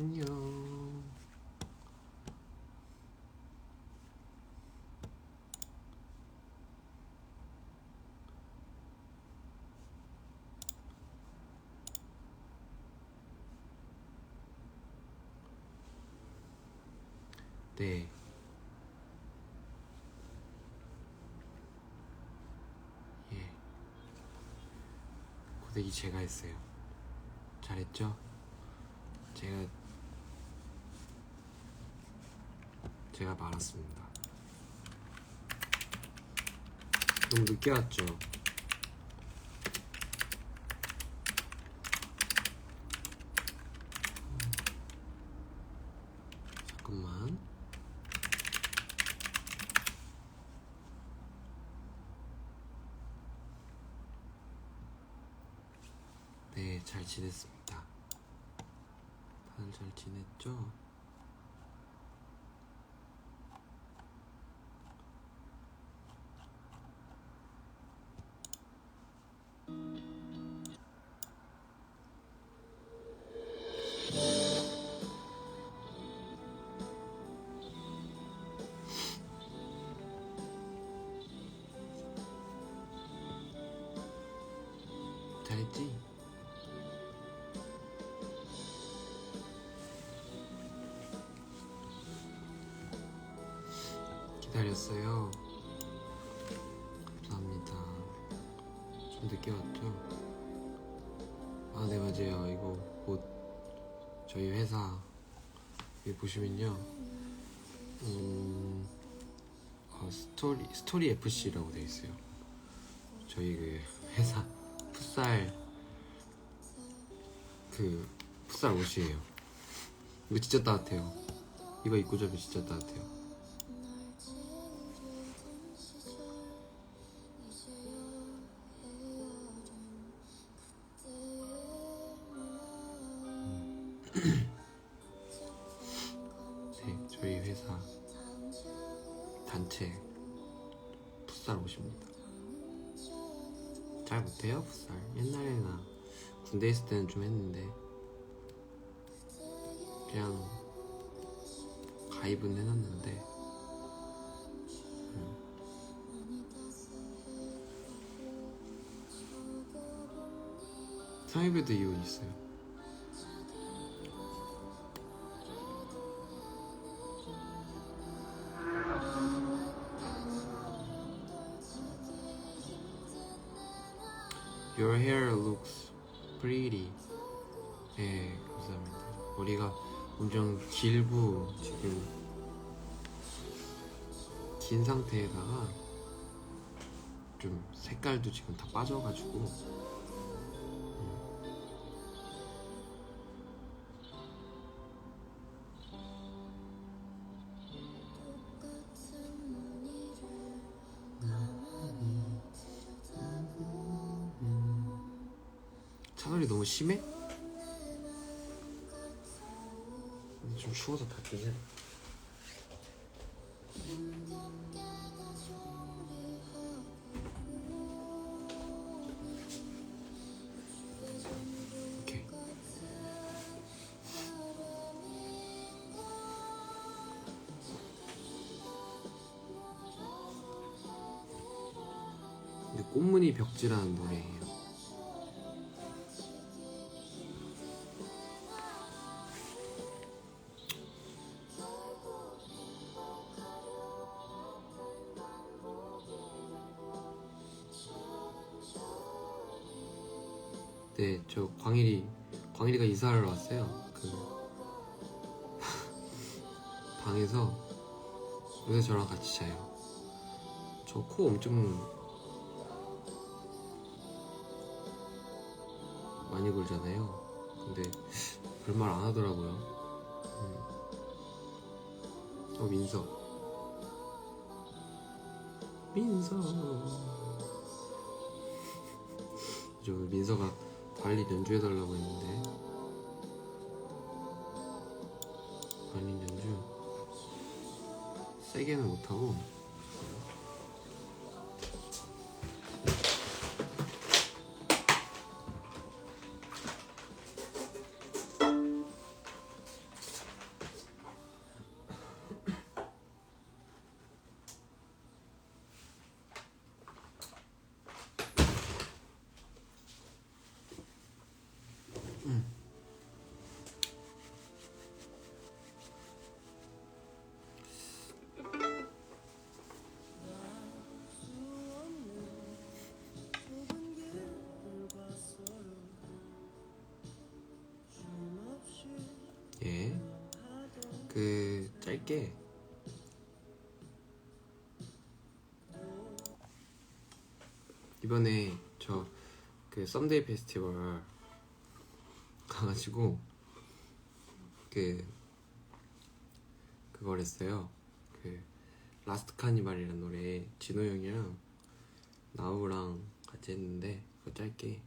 안녕. 네. 예. 고데기 제가 했어요. 잘했죠? 제가 제가 말았습니다. 너무 늦게 왔죠? 잠깐만. 네, 잘 지냈습니다. 다들 잘 지냈죠? 기다렸어요. 감사합니다. 좀 늦게 왔죠? 아, 네, 맞아요. 이거 곧 저희 회사 여기 보시면요. 음, 어, 스토리, 스토리 FC라고 되어 있어요. 저희 그 회사 풋살 그 풋살 옷이에요. 이거 진짜 따뜻해요. 이거 입고 자면 진짜 따뜻해요. 네, 저희 회사 단체 풋살 옷입니다. 잘 못해요 풋살. 옛날에나 군대 있을 때는 좀 했는데 그냥 가입은 해놨는데 음. 사이베드 이혼 있어요. Your hair looks pretty. 네, 감사합니다. 머리가 엄청 길고 지금 긴 상태에다가 좀 색깔도 지금 다 빠져가지고 좀 추워서 닫긴 해. 꽃무늬 벽지라는 노래 네, 저 광일이 광일이가 이사를 왔어요. 그 방에서 요새 저랑 같이 자요. 저 코 엄청 많이 굴잖아요. 근데 별말 안 하더라고요. 음. 어 민서. 민서. 오늘 민서가 발리 연주해달라고 했는데. 발리 연주. 세게는 못하고 그 짧게 이번에 저 그 썸데이 페스티벌 가가지고 그 그걸 했어요. 그 라스트 카니발이라는 노래 진호 형이랑 나우랑 같이 했는데 그거 짧게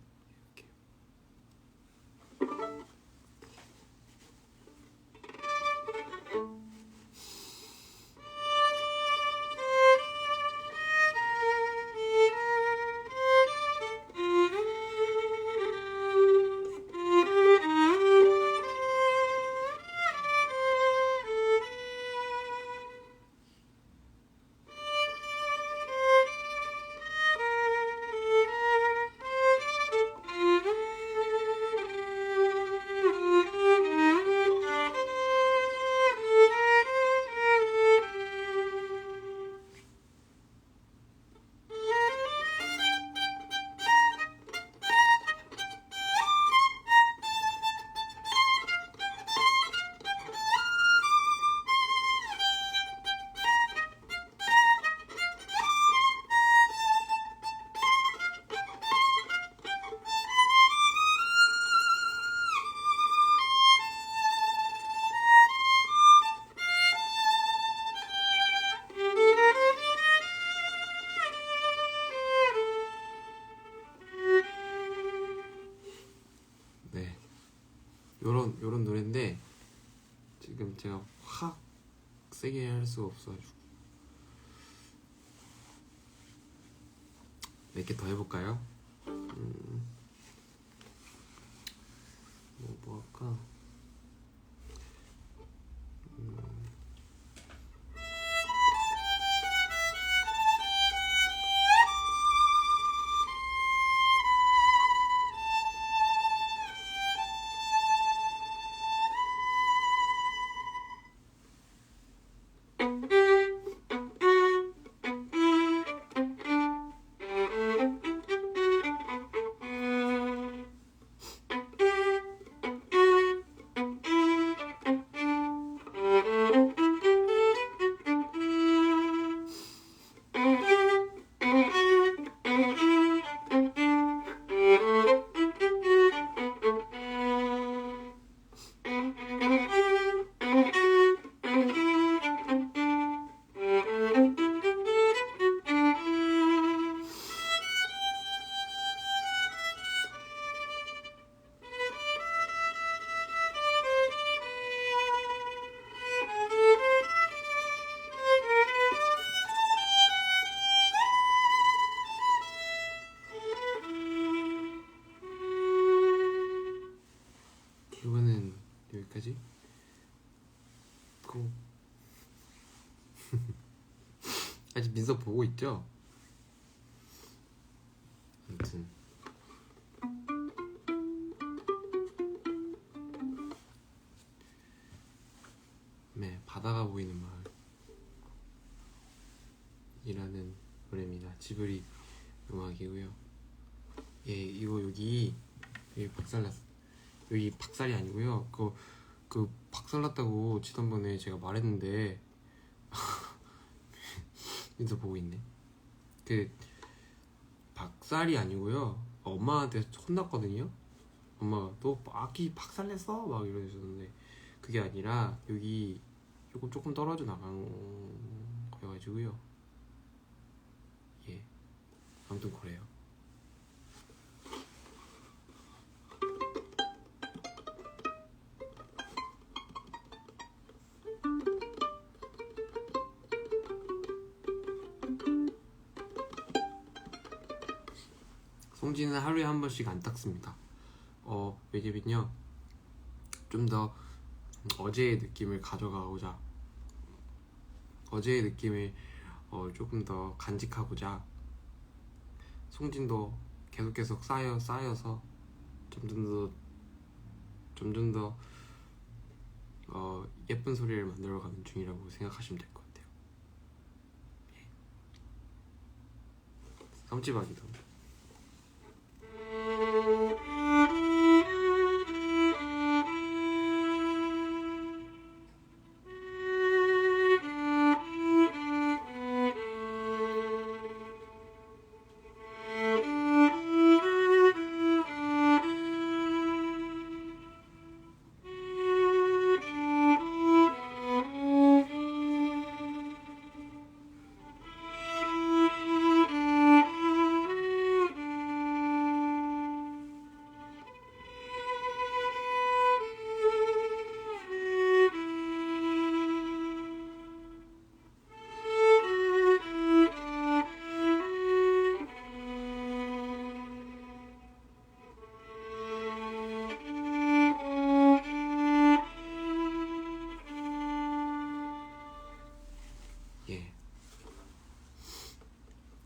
노래인데 지금 제가 확 세게 할 수가 없어가지고 몇 개 더 해볼까요? 음, 뭐, 뭐 할까? 여기까지 고 아직 민서 보고 있죠? 지난번에 제가 말했는데 민서 보고 있네. 그 박살이 아니고요. 엄마한테 혼났거든요. 엄마가 너 악기 박살냈어? 막 이러셨는데 그게 아니라 여기 조금 조금 떨어져 나간 거여가지고요. 예. 아무튼 그래요. 송지는 하루에 한 번씩 안 닦습니다. 어, 왜냐면요. 좀 더 어제의 느낌을 가져가고자 어제의 느낌을 어, 조금 더 간직하고자 송진도 계속 계속 쌓여 쌓여서 점점 더 점점 더 어, 예쁜 소리를 만들어가는 중이라고 생각하시면 될 것 같아요. 예. 삼지박이도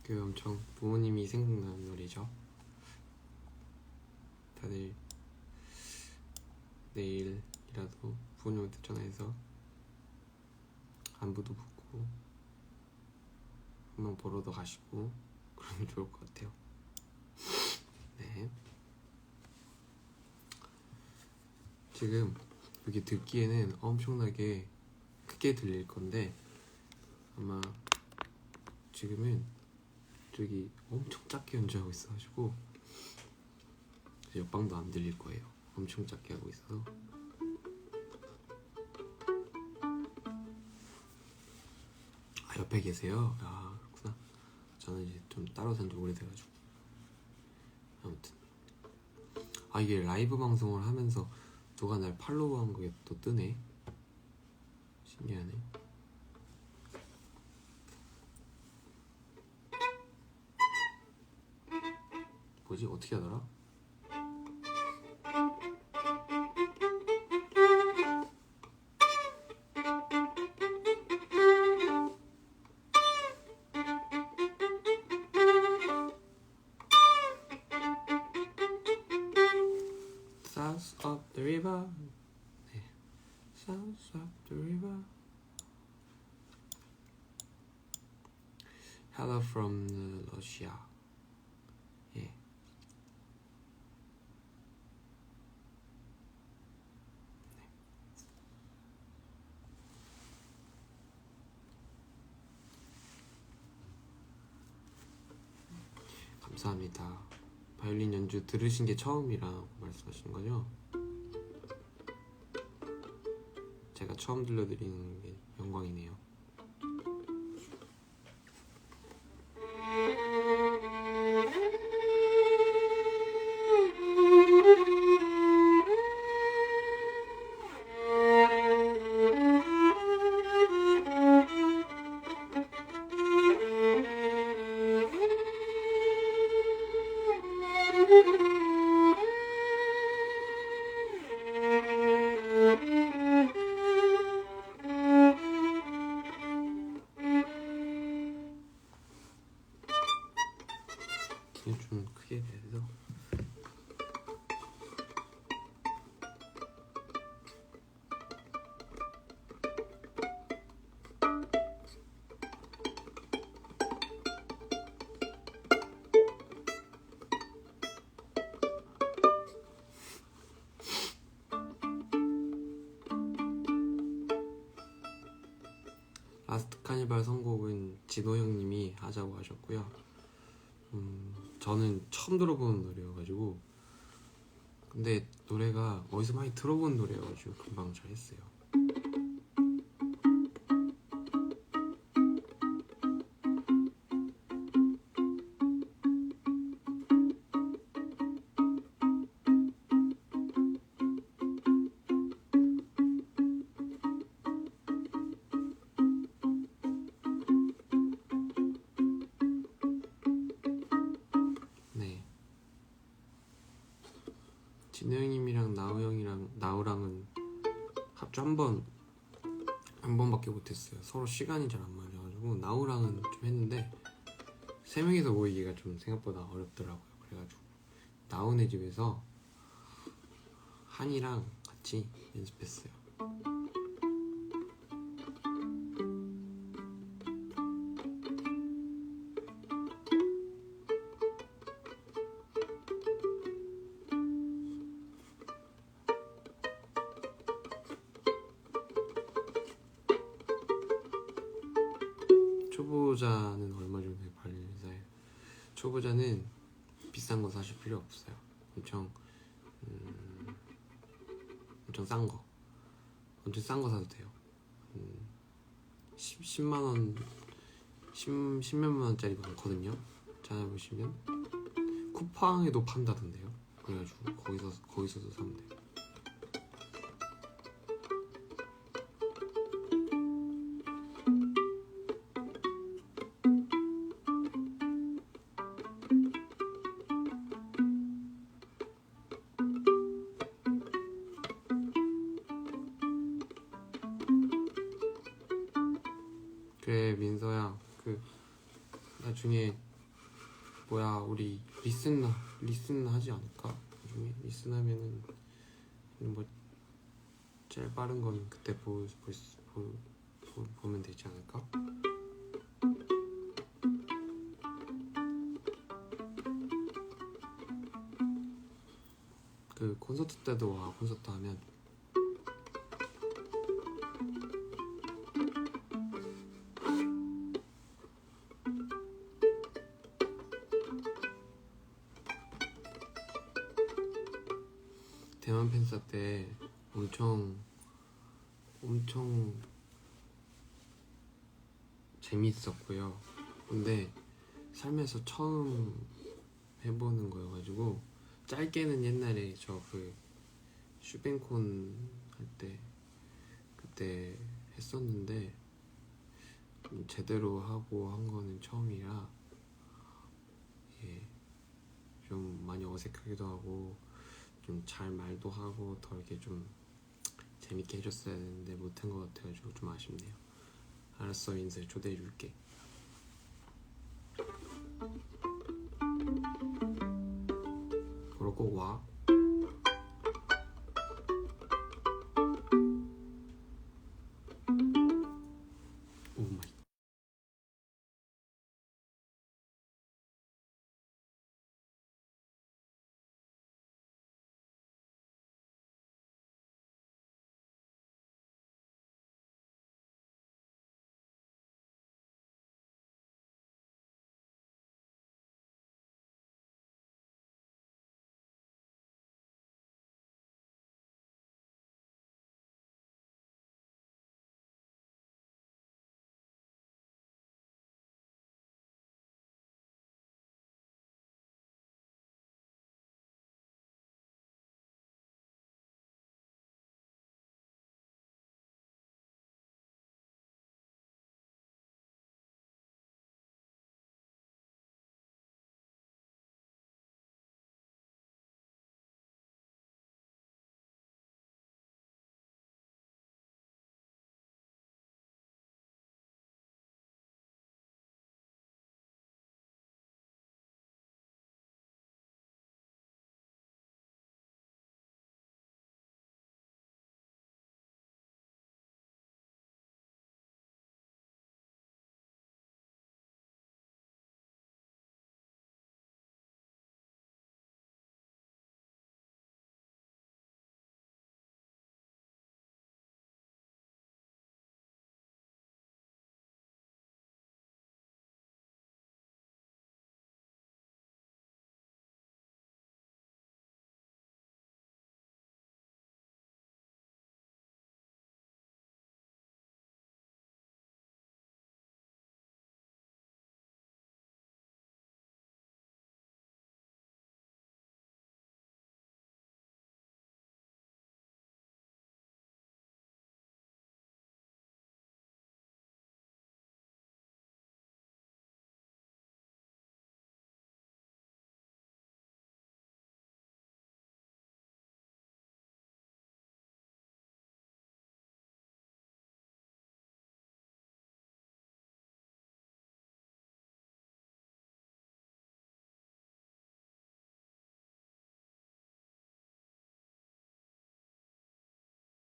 그 엄청 부모님이 생각나는 노래죠. 다들 내일이라도 부모님한테 전화해서 안부도 묻고 한번 보러도 가시고 그러면 좋을 것 같아요. 네. 지금 여기 듣기에는 엄청나게 크게 들릴 건데 아마 지금은 저기 엄청 작게 연주하고 있어가지고 옆방도 안 들릴 거예요. 엄청 작게 하고 있어서 아 옆에 계세요? 아 그렇구나. 저는 이제 좀 따로 산지 오래돼가지고 아무튼 아 이게 라이브 방송을 하면서 누가 날 팔로우한 거에 또 뜨네. 신기하네. 뭐지 어떻게 하더라? South of the river. 네. South of the river. Hello from Russia. 바이올린 연주 들으신 게 처음이라 말씀하시는 거죠? 제가 처음 들려드리는 게 영광이네요. 이게 좀 크게 돼서 라스트 카니발 선곡은 진호 형님이 하자고 하셨고요. 음, 저는 처음 들어보는 노래여가지고 근데 노래가 어디서 많이 들어본 노래여가지고 금방 잘했어요. 좀 했는데 세 명이서 모이기가 좀 생각보다 어렵더라고요. 그래가지고 나우네 집에서 한이랑 같이 연습했어요. 싼 거, 엄청 싼거 사도 돼요. 음, 10, 10 만 원, 10, 10몇만 원짜리 많거든요. 찾아보시면 쿠팡에도 판다던데요. 그래가지고 거기서 거기서도 사면 돼요. 뭐야 우리 리슨 리슨 하지 않을까? 나중에 리슨 하면은 뭐 제일 빠른 건 그때 보, 보, 보, 보, 보면 되지 않을까? 그 콘서트 때도 와 콘서트 하면 재밌었고요. 근데 살면서 처음 해보는 거여가지고 짧게는 옛날에 저 그 슈뱅콘 할 때 그때 했었는데 좀 제대로 하고 한 거는 처음이라 예, 좀 많이 어색하기도 하고 좀 잘 말도 하고 더 이렇게 좀 재밌게 해줬어야 되는데 못한 것 같아가지고 좀 아쉽네요. 알았어 인쇄 초대해 줄게. 그럼 꼭와.